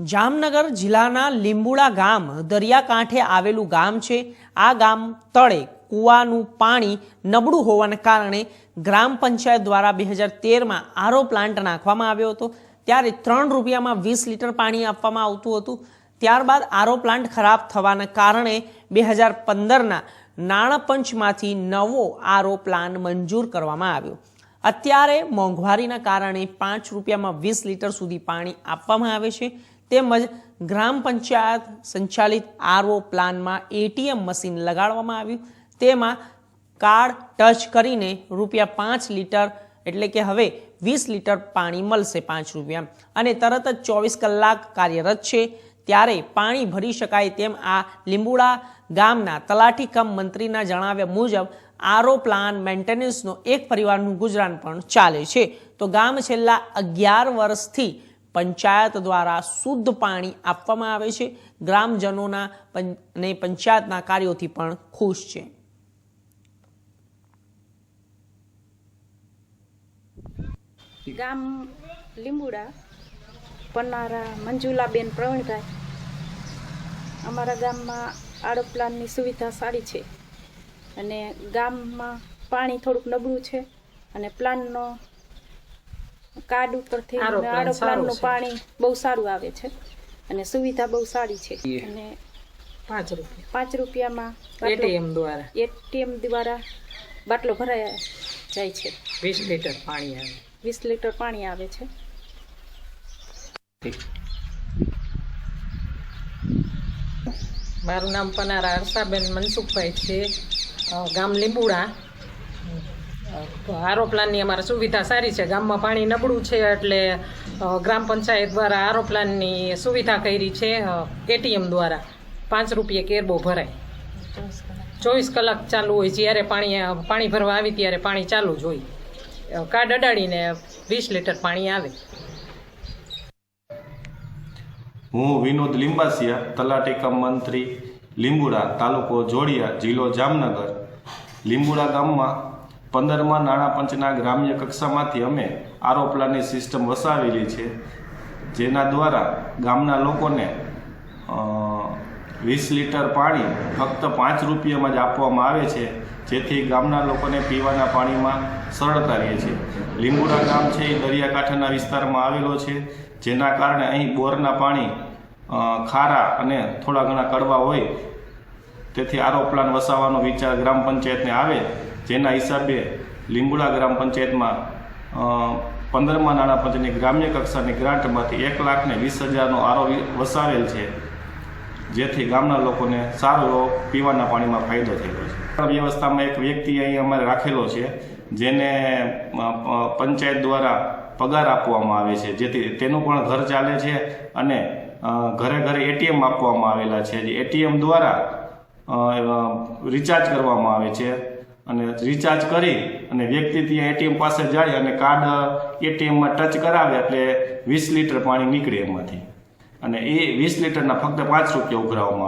જામનગર જિલ્લાના લીંબુડા ગામ દરિયાકાંઠે આવેલું ગામ છે. આ ગામ તળે કૂવાનું પાણી નબળું હોવાને કારણે ગ્રામ પંચાયત દ્વારા બે હજાર તેરમાં આરો પ્લાન્ટ નાખવામાં આવ્યો હતો. ત્યારે ત્રણ રૂપિયામાં વીસ લીટર પાણી આપવામાં આવતું હતું. ત્યારબાદ આરો પ્લાન્ટ ખરાબ થવાના કારણે બે હજાર પંદરના નાણાપંચમાંથી નવો આરો પ્લાન મંજૂર કરવામાં આવ્યો. અત્યારે મોંઘવારીના કારણે પાંચ રૂપિયામાં વીસ લીટર સુધી પાણી આપવામાં આવે છે. તેમજ ગ્રામ પંચાયત સંચાલિત આરઓ પ્લાનમાં એટીએમ મશીન લગાડવામાં આવ્યું. તેમાં કાર્ડ ટચ કરીને રૂપિયા પાંચ લીટર, એટલે કે હવે વીસ લીટર પાણી મળશે પાંચ રૂપિયા. અને તરત જ ચોવીસ કલાક કાર્યરત છે. ત્યારે પાણી ભરી શકાય તેમ આ લીંબુડા ગામના તલાટી કમ મંત્રીના જણાવ્યા મુજબ, આરઓ પ્લાન મેન્ટેનન્સનો એક પરિવારનું ગુજરાન પણ ચાલે છે. તો ગામ છેલ્લા અગિયાર વર્ષથી પંચાયત દ્વારા શુદ્ધ પાણી આપવામાં આવે છે. ગ્રામજનોના અને પંચાયતના કાર્યોથી પણ ખુશ છે. ગામ લીંબુડા, પન્નારા, મંજુલાબેન પ્રવીણભાઈ. અમારા ગામમાં આડો પ્લાનની સુવિધા સારી છે. અને ગામમાં પાણી થોડુંક નબળું છે અને પ્લાનનો કાર્ડ ઉપરથી આરો પ્લાનનું પાણી બહુ સારું આવે છે. અને સુવિધા બહુ સારી છે. અને પાંચ રૂપિયા. પાંચ રૂપિયામાં એટીએમ દ્વારા. એટીએમ દ્વારા બાટલો ભરાય જાય છે. વીસ લીટર પાણી આવે. વીસ લીટર પાણી આવે છે. મારું નામ પનારા હર્ષાબેન મનસુખભાઈ છે. ગામ લીંબુડા. આરો પ્લાનની અમારે સુવિધા સારી છે. ગામમાં પાણી નબળું છે એટલે ગ્રામ પંચાયત દ્વારા આરો પ્લાનની સુવિધા કરી છે એટીએમ દ્વારા. પાંચ રૂપિયે કેરબો ભરાય. ચોવીસ કલાક. ચાલુ હોય જ્યારે પાણી પાણી ભરવા આવી ત્યારે પાણી ચાલુ જ હોય. કાર્ડ અડાડીને વીસ લીટર પાણી આવે. હું વિનોદ લિંબાસિયા તલાટી કમ મંત્રી લીંબુડા તાલુકો જોડિયા જિલ્લો જામનગર. લીંબુડા ગામમાં પંદરમાં નાણાં પંચના ગ્રામ્ય કક્ષામાંથી અમે આરો પ્લાનની સિસ્ટમ વસાવેલી છે, જેના દ્વારા ગામના લોકોને વીસ લીટર પાણી ફક્ત પાંચ રૂપિયામાં જ આપવામાં આવે છે, જેથી ગામના લોકોને પીવાના પાણીમાં સરળતા રહે છે. લીંબુડા ગામ છે, એ દરિયાકાંઠાના વિસ્તારમાં આવેલો છે, જેના કારણે અહીં બોરના પાણી ખારા અને થોડા ઘણા કડવા હોય, તેથી આરો પ્લાન વસાવવાનો વિચાર ગ્રામ પંચાયતને આવે જેના હિસાબે લીંબુડા ગ્રામ પંચાયતમાં પંદરમા નાણાં પંચની ગ્રામ્ય કક્ષાની ગ્રાન્ટમાંથી એક લાખને વીસ હજારનો આરો વસાવેલ છે, જેથી ગામના લોકોને સારો એવો પીવાના પાણીમાં ફાયદો થયેલો છે. વ્યવસ્થામાં એક વ્યક્તિ અહીં અમારે રાખેલો છે, જેને પંચાયત દ્વારા પગાર આપવામાં આવે છે, જેથી તેનું પણ ઘર ચાલે છે અને ઘરે ઘરે એટીએમ આપવામાં આવેલા છે એટીએમ દ્વારા રિચાર્જ કરવામાં આવે છે. અને રિચાર્જ કરી અને વ્યક્તિ ત્યાં એટીએમ પાસે જાય અને કાર્ડ એટીએમમાં ટચ કરાવે એટલે વીસ લીટર પાણી નીકળે એમાંથી અને એ વીસ લીટરના ફક્ત પાંચ રૂપિયા ઉઘરાવવામાં.